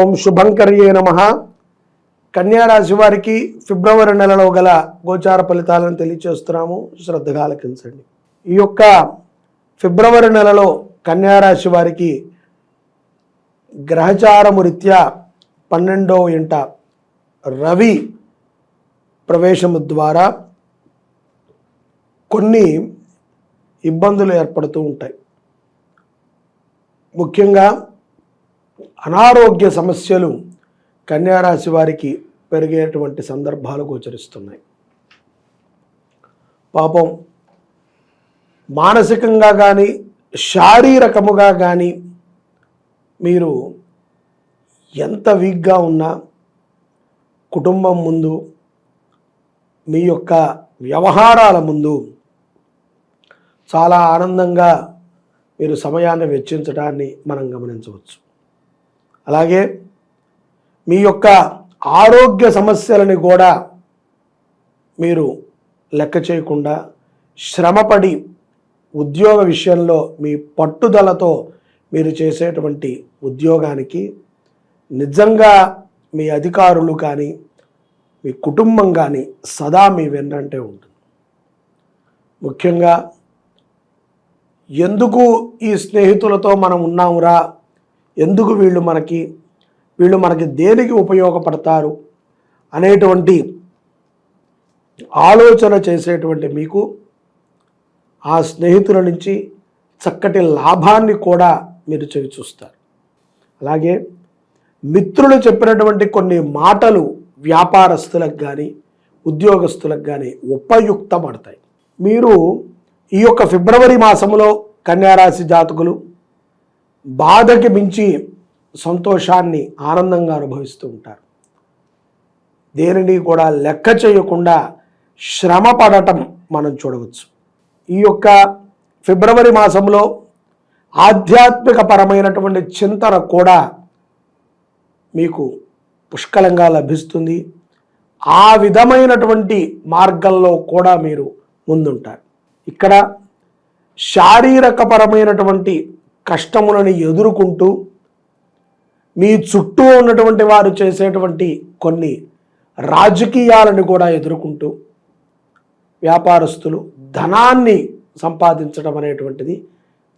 ఓం శుభంకర్యే నమ. కన్యారాశి వారికి ఫిబ్రవరి నెలలో గల గోచార ఫలితాలను తెలియచేస్తున్నాము. శ్రద్ధగా ఆలకించండి. ఈ యొక్క ఫిబ్రవరి నెలలో కన్యారాశి వారికి గ్రహచారము రీత్యా పన్నెండవ ఇంట రవి ప్రవేశము ద్వారా కొన్ని ఇబ్బందులు ఏర్పడుతూ ఉంటాయి. ముఖ్యంగా అనారోగ్య సమస్యలు కన్యారాశి వారికి పెరిగేటువంటి సందర్భాలు గోచరిస్తున్నాయి. పాపం మానసికంగా కానీ శారీరకముగా కానీ మీరు ఎంత వీక్గా ఉన్నా కుటుంబం ముందు మీ యొక్క వ్యవహారాల ముందు చాలా ఆనందంగా మీరు సమయాన్ని వెచ్చించడాన్ని మనం గమనించవచ్చు. అలాగే మీ యొక్క ఆరోగ్య సమస్యలని కూడా మీరు లెక్క చేయకుండా శ్రమపడి ఉద్యోగ విషయంలో మీ పట్టుదలతో మీరు చేసేటువంటి ఉద్యోగానికి నిజంగా మీ అధికారులు కానీ మీ కుటుంబం కానీ సదా మీ వెన్నంటే ఉంటుంది. ముఖ్యంగా ఎందుకు ఈ స్నేహితులతో మనం ఉన్నామురా? ఎందుకు వీళ్ళు మనకి వీళ్ళు మనకి దేనికి ఉపయోగపడతారు అనేటువంటి ఆలోచన చేసేటువంటి మీకు ఆ స్నేహితుల నుంచి చక్కటి లాభాన్ని కూడా మీరు చెవి చూస్తారు. అలాగే మిత్రులు చెప్పినటువంటి కొన్ని మాటలు వ్యాపారస్తులకు కానీ ఉద్యోగస్తులకు కానీ ఉపయుక్తపడతాయి. మీరు ఈ యొక్క ఫిబ్రవరి మాసంలో కన్యారాశి జాతకులు బాధకి మించి సంతోషాన్ని ఆనందంగా అనుభవిస్తూ ఉంటారు. దేనిని కూడా లెక్క చేయకుండా శ్రమ పడటం మనం చూడవచ్చు. ఈ యొక్క ఫిబ్రవరి మాసంలో ఆధ్యాత్మిక పరమైనటువంటి చింతన కూడా మీకు పుష్కలంగా లభిస్తుంది. ఆ విధమైనటువంటి మార్గంలో కూడా మీరు ముందుంటారు. ఇక్కడ శారీరకపరమైనటువంటి కష్టములను ఎదుర్కొంటూ మీ చుట్టూ ఉన్నటువంటి వారు చేసేటువంటి కొన్ని రాజకీయాలను కూడా ఎదుర్కొంటూ వ్యాపారస్తులు ధనాన్ని సంపాదించడం అనేటువంటిది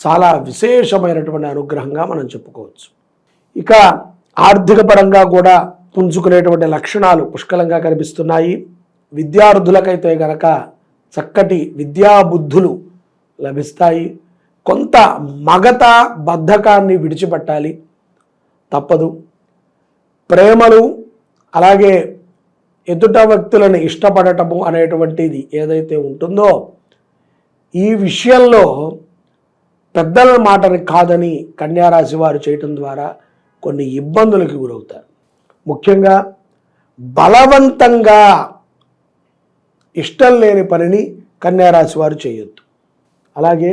చాలా విశేషమైనటువంటి అనుగ్రహంగా మనం చెప్పుకోవచ్చు. ఇక ఆర్థిక పరంగా కూడా పుంజుకునేటువంటి లక్షణాలు పుష్కలంగా కనిపిస్తున్నాయి. విద్యార్థులకైతే గనక చక్కటి విద్యాబుద్ధులు లభిస్తాయి. కొంత మగత బద్ధకాన్ని విడిచిపెట్టాలి. తప్పదు. ప్రేమలు అలాగే ఎదుట వ్యక్తులను ఇష్టపడటము అనేటువంటిది ఏదైతే ఉంటుందో ఈ విషయంలో పెద్దల మాటని కాదని కన్యారాశి వారు చేయటం ద్వారా కొన్ని ఇబ్బందులకు గురవుతారు. ముఖ్యంగా బలవంతంగా ఇష్టం లేని పనిని కన్యారాశి వారు చేయొద్దు. అలాగే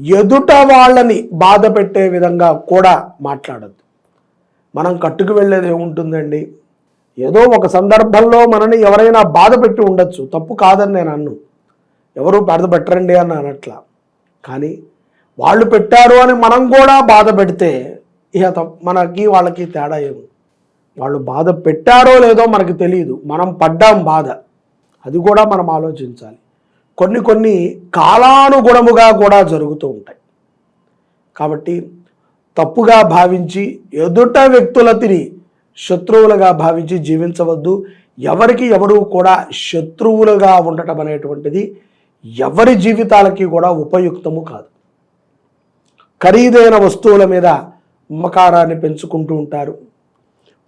ఎదుట వాళ్ళని బాధ పెట్టే విధంగా కూడా మాట్లాడద్దు. మనం కట్టుకు వెళ్ళేది ఏముంటుందండి? ఏదో ఒక సందర్భంలో మనని ఎవరైనా బాధ పెట్టి ఉండొచ్చు. తప్పు కాదని నేను అన్ను. ఎవరు బాధ పెట్టరండి అని అనట్లా. కానీ వాళ్ళు పెట్టారు అని మనం కూడా బాధ పెడితే ఇక మనకి వాళ్ళకి తేడా ఏమి? వాళ్ళు బాధ పెట్టారో లేదో మనకు తెలియదు మనం పడ్డాం బాధ. అది కూడా మనం ఆలోచించాలి. కొన్ని కొన్ని కాలానుగుణముగా కూడా జరుగుతూ ఉంటాయి. కాబట్టి తప్పుగా భావించి ఎదుట వ్యక్తులతిని శత్రువులుగా భావించి జీవించవద్దు. ఎవరికి ఎవరు కూడా శత్రువులుగా ఉండటం అనేటువంటిది ఎవరి జీవితాలకి కూడా ఉపయుక్తము కాదు. ఖరీదైన వస్తువుల మీద మమకారాన్ని పెంచుకుంటూ ఉంటారు.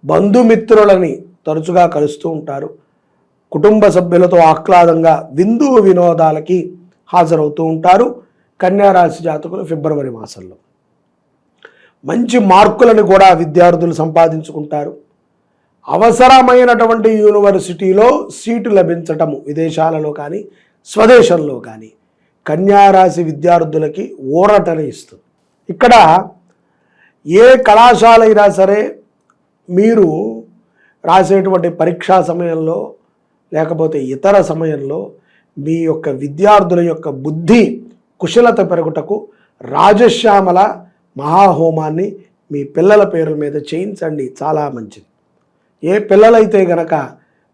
బంధుమిత్రులని తరచుగా కలుస్తూ ఉంటారు. కుటుంబ సభ్యులతో ఆహ్లాదంగా విందు వినోదాలకి హాజరవుతూ ఉంటారు కన్యారాశి జాతకులు ఫిబ్రవరి మాసంలో. మంచి మార్కులను కూడా విద్యార్థులు సంపాదించుకుంటారు. అవసరమైనటువంటి యూనివర్సిటీలో సీటు లభించటము విదేశాలలో కానీ స్వదేశంలో కానీ కన్యారాశి విద్యార్థులకి ఊరటని ఇస్తుంది. ఇక్కడ ఏ కళాశాల అయినా సరే మీరు రాసేటువంటి పరీక్షా సమయంలో లేకపోతే ఇతర సమయంలో మీ యొక్క విద్యార్థుల యొక్క బుద్ధి కుశలత పెరుగుటకు రాజశ్యామల మహాహోమాన్ని మీ పిల్లల పేర్ల మీద చేయించండి. చాలా మంచిది. ఏ పిల్లలైతే గనక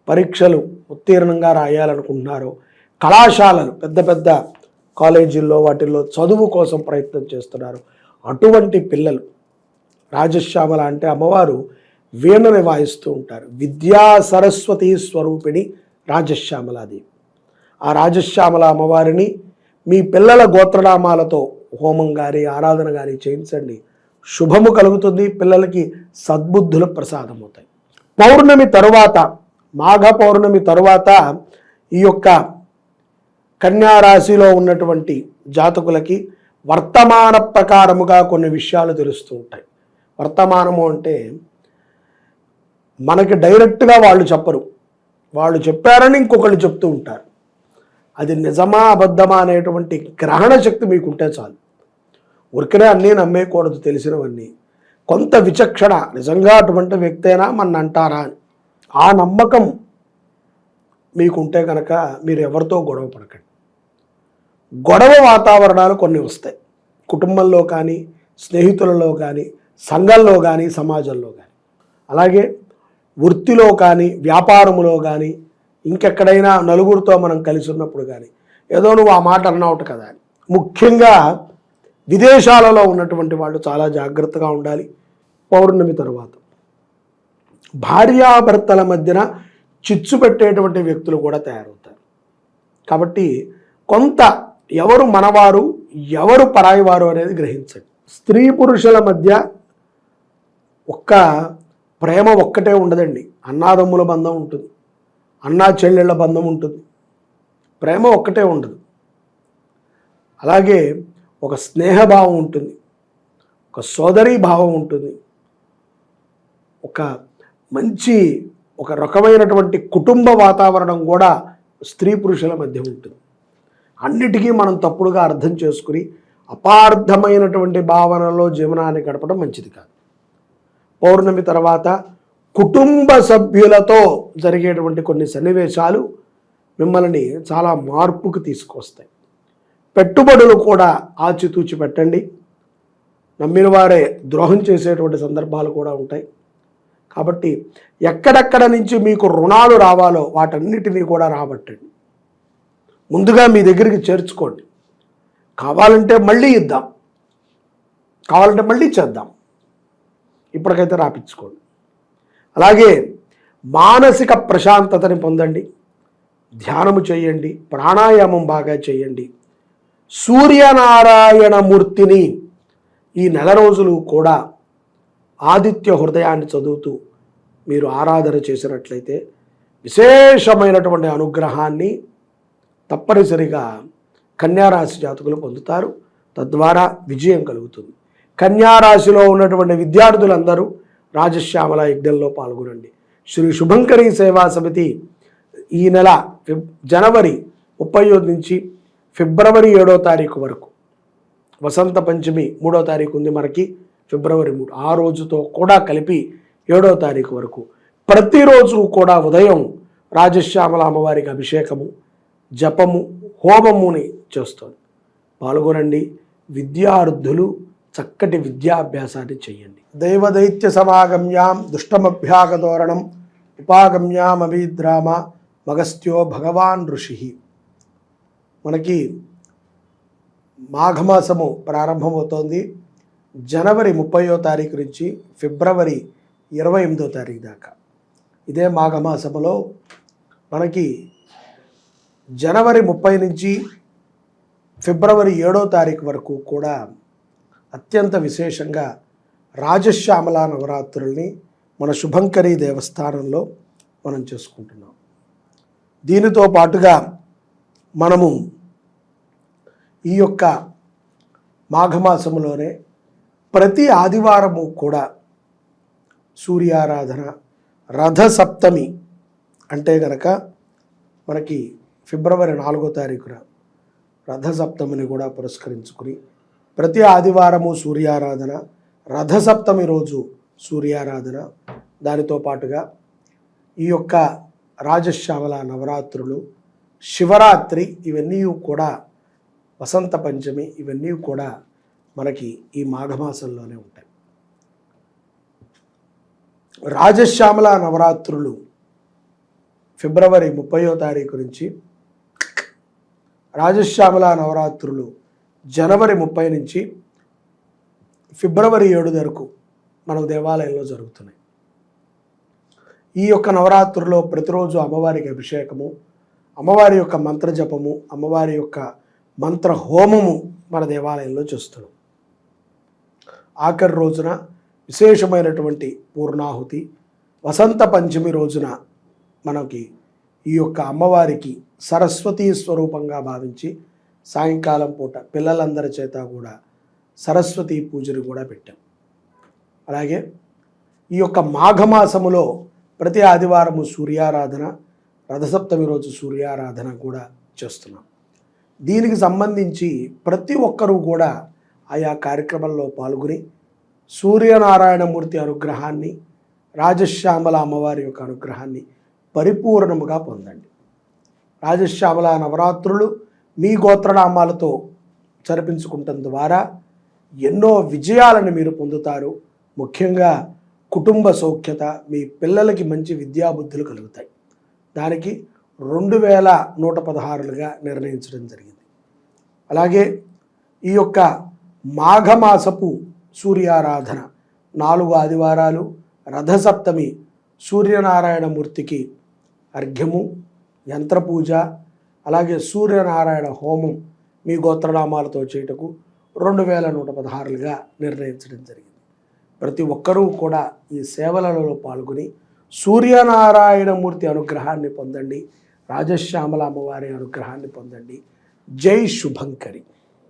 పరీక్షలు ఉత్తీర్ణంగా రాయాలనుకుంటున్నారో కళాశాలలు పెద్ద పెద్ద కాలేజీల్లో వాటిల్లో చదువు కోసం ప్రయత్నం చేస్తున్నారు. అటువంటి పిల్లలు రాజశ్యామల అంటే అమ్మవారు వీణని వాయిస్తూ ఉంటారు. విద్యా సరస్వతి స్వరూపిణి రాజశ్యామలాదేవి ఆ రాజశ్యామల అమ్మవారిని మీ పిల్లల గోత్రనామాలతో హోమం కానీ ఆరాధన కానీ చేయించండి. శుభము కలుగుతుంది పిల్లలకి సద్బుద్ధులు ప్రసాదమవుతాయి. పౌర్ణమి తరువాత మాఘ పౌర్ణమి తరువాత ఈ యొక్క కన్యారాశిలో ఉన్నటువంటి జాతకులకి వర్తమాన ప్రకారముగా కొన్ని విషయాలు తెలుస్తూ ఉంటాయి. వర్తమానము అంటే మనకి డైరెక్ట్గా వాళ్ళు చెప్పరు. వాళ్ళు చెప్పారని ఇంకొకళ్ళు చెప్తూ ఉంటారు. అది నిజమా అబద్ధమా అనేటువంటి గ్రహణ శక్తి మీకుంటే చాలు. ఉరికనే అన్నీ నమ్మేయకూడదు తెలిసినవన్నీ. కొంత విచక్షణ నిజంగా అటువంటి వ్యక్తేనా మన అంటారా? అని ఆ నమ్మకం మీకుంటే కనుక మీరు ఎవరితో గొడవ పడకండి. గొడవ వాతావరణాలు కొన్ని వస్తాయి. కుటుంబంలో కానీ స్నేహితులలో కానీ సంఘంలో కానీ సమాజంలో కానీ. అలాగే వృత్తిలో కానీ వ్యాపారములో కానీ ఇంకెక్కడైనా నలుగురితో మనం కలిసి ఉన్నప్పుడు కానీ ఏదో నువ్వు ఆ మాట అన్నావుట కదా అని. ముఖ్యంగా విదేశాలలో ఉన్నటువంటి వాళ్ళు చాలా జాగ్రత్తగా ఉండాలి పౌర్ణమి తర్వాత. భార్యాభర్తల మధ్యన చిచ్చు పెట్టేటువంటి వ్యక్తులు కూడా తయారవుతారు. కాబట్టి కొంత ఎవరు మనవారు ఎవరు పరాయివారు అనేది గ్రహించండి. స్త్రీ పురుషుల మధ్య ఒక్క ప్రేమ ఒక్కటే ఉండదండి. అన్నాదమ్ముల బంధం ఉంటుంది. అన్నా చెల్లెళ్ళ బంధం ఉంటుంది. ప్రేమ ఒక్కటే ఉండదు. అలాగే ఒక స్నేహభావం ఉంటుంది. ఒక సోదరీ భావం ఉంటుంది. ఒక మంచి ఒక రకమైనటువంటి కుటుంబ వాతావరణం కూడా స్త్రీ పురుషుల మధ్య ఉంటుంది. అన్నిటికీ మనం తప్పుడుగా అర్థం చేసుకుని అపార్థమైనటువంటి భావనలో జీవనాన్ని గడపడం మంచిది కాదు. పౌర్ణమి తర్వాత కుటుంబ సభ్యులతో జరిగేటువంటి కొన్ని సన్నివేశాలు మిమ్మల్ని చాలా మార్పుకు తీసుకొస్తాయి. పెట్టుబడులు కూడా ఆచితూచి పెట్టండి. నమ్మిన వారే ద్రోహం చేసేటువంటి సందర్భాలు కూడా ఉంటాయి. కాబట్టి ఎక్కడెక్కడ నుంచి మీకు రుణాలు రావాలో వాటన్నిటినీ కూడా రాబట్టండి. ముందుగా మీ దగ్గరికి చేర్చుకోండి. కావాలంటే మళ్ళీ ఇద్దాం. కావాలంటే మళ్ళీ చేద్దాం. ఇప్పటికైతే రాపించుకోండి. అలాగే మానసిక ప్రశాంతతని పొందండి. ధ్యానము చేయండి. ప్రాణాయామం బాగా చేయండి. సూర్యనారాయణమూర్తిని ఈ నెల రోజులు కూడా ఆదిత్య హృదయాన్ని చదువుతూ మీరు ఆరాధన చేసినట్లయితే విశేషమైనటువంటి అనుగ్రహాన్ని తప్పనిసరిగా కన్యారాశి జాతకులు పొందుతారు. తద్వారా విజయం కలుగుతుంది. కన్యారాశిలో ఉన్నటువంటి విద్యార్థులందరూ రాజశ్యామల యజ్ఞంలో పాల్గొనండి. శ్రీ శుభంకరి సేవా సమితి ఈ నెల జనవరి ముప్పై నుంచి ఫిబ్రవరి ఏడో తారీఖు వరకు వసంత పంచమి మూడో తారీఖు ఉంది మనకి ఫిబ్రవరి మూడు ఆ రోజుతో కూడా కలిపి ఏడో తారీఖు వరకు. ప్రతిరోజు కూడా ఉదయం రాజశ్యామల అమ్మవారికి అభిషేకము జపము హోమముని చేస్తుంది. పాల్గొనండి. విద్యార్థులు చక్కటి విద్యాభ్యాసాన్ని చేయండి దైవదైత్య సమాగమ్యాం దుష్టమభ్యాగధోరణం ఉపాగమ్యాం అభిద్రామ మగస్త్యో భగవాన్ ఋషి. మనకి మాఘమాసము ప్రారంభమవుతోంది. జనవరి ముప్పయో తారీఖు నుంచి ఫిబ్రవరి ఇరవై ఎనిమిదో తారీఖు దాకా. ఇదే మాఘమాసములో మనకి జనవరి ముప్పై నుంచి ఫిబ్రవరి ఏడో తారీఖు వరకు కూడా అత్యంత విశేషంగా రాజశ్యామల నవరాత్రుల్ని మన శుభంకరి దేవస్థానంలో మనం చేసుకుంటున్నాం. దీనితో పాటుగా మనము ఈ యొక్క మాఘమాసములోనే ప్రతి ఆదివారము కూడా సూర్యారాధన రథసప్తమి అంటే గనక మనకి ఫిబ్రవరి నాలుగో తారీఖున రథసప్తమిని కూడా పురస్కరించుకుని ప్రతి ఆదివారము సూర్యారాధన రథసప్తమి రోజు సూర్యారాధన. దానితో పాటుగా ఈ యొక్క రాజశ్యామల నవరాత్రులు శివరాత్రి ఇవన్నీ కూడా వసంత పంచమి ఇవన్నీ కూడా మనకి ఈ మాఘమాసంలోనే ఉంటాయి. రాజశ్యామల నవరాత్రులు ఫిబ్రవరి ముప్పయో తారీఖు నుంచి రాజశ్యామల నవరాత్రులు జనవరి ముప్పై నుంచి ఫిబ్రవరి ఏడు వరకు మన దేవాలయంలో జరుగుతున్నాయి. ఈ యొక్క నవరాత్రుల్లో ప్రతిరోజు అమ్మవారికి అభిషేకము అమ్మవారి యొక్క మంత్ర జపము అమ్మవారి యొక్క మంత్ర హోమము మన దేవాలయంలో చేస్తున్నాం. ఆఖరి రోజున విశేషమైనటువంటి పూర్ణాహుతి వసంత పంచమి రోజున మనకి ఈ యొక్క అమ్మవారికి సరస్వతీ స్వరూపంగా భావించి సాయంకాలం పూట పిల్లలందరి చేత కూడా సరస్వతి పూజను కూడా పెట్టాం. అలాగే ఈ యొక్క మాఘమాసములో ప్రతి ఆదివారము సూర్యారాధన రథసప్తమి రోజు సూర్యారాధన కూడా చేస్తున్నాం. దీనికి సంబంధించి ప్రతి ఒక్కరూ కూడా ఆయా కార్యక్రమంలో పాల్గొని సూర్యనారాయణమూర్తి అనుగ్రహాన్ని రాజశ్యామల అమ్మవారి యొక్క అనుగ్రహాన్ని పరిపూర్ణముగా పొందండి. రాజశ్యామల నవరాత్రులు మీ గోత్రనామాలతో జరిపించుకుంటం ద్వారా ఎన్నో విజయాలను మీరు పొందుతారు. ముఖ్యంగా కుటుంబ సౌఖ్యత మీ పిల్లలకి మంచి విద్యాబుద్ధులు కలుగుతాయి. దానికి రెండు వేల నూట పదహారులుగా నిర్ణయించడం జరిగింది. అలాగే ఈ యొక్క మాఘమాసపు సూర్యారాధన నాలుగు ఆదివారాలు రథసప్తమి సూర్యనారాయణమూర్తికి అర్ఘ్యము యంత్రపూజ అలాగే సూర్యనారాయణ హోమం మీ గోత్రనామాలతో చేయుటకు రెండు వేల నూట పదహారులుగా నిర్ణయించడం జరిగింది. ప్రతి ఒక్కరూ కూడా ఈ సేవలలో పాల్గొని సూర్యనారాయణమూర్తి అనుగ్రహాన్ని పొందండి రాజశ్యామల అమ్మవారి అనుగ్రహాన్ని పొందండి. జై శుభంకరి.